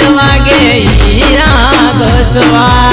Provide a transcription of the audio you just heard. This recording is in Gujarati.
ઘસવાના વાગે હીરા ગોસવા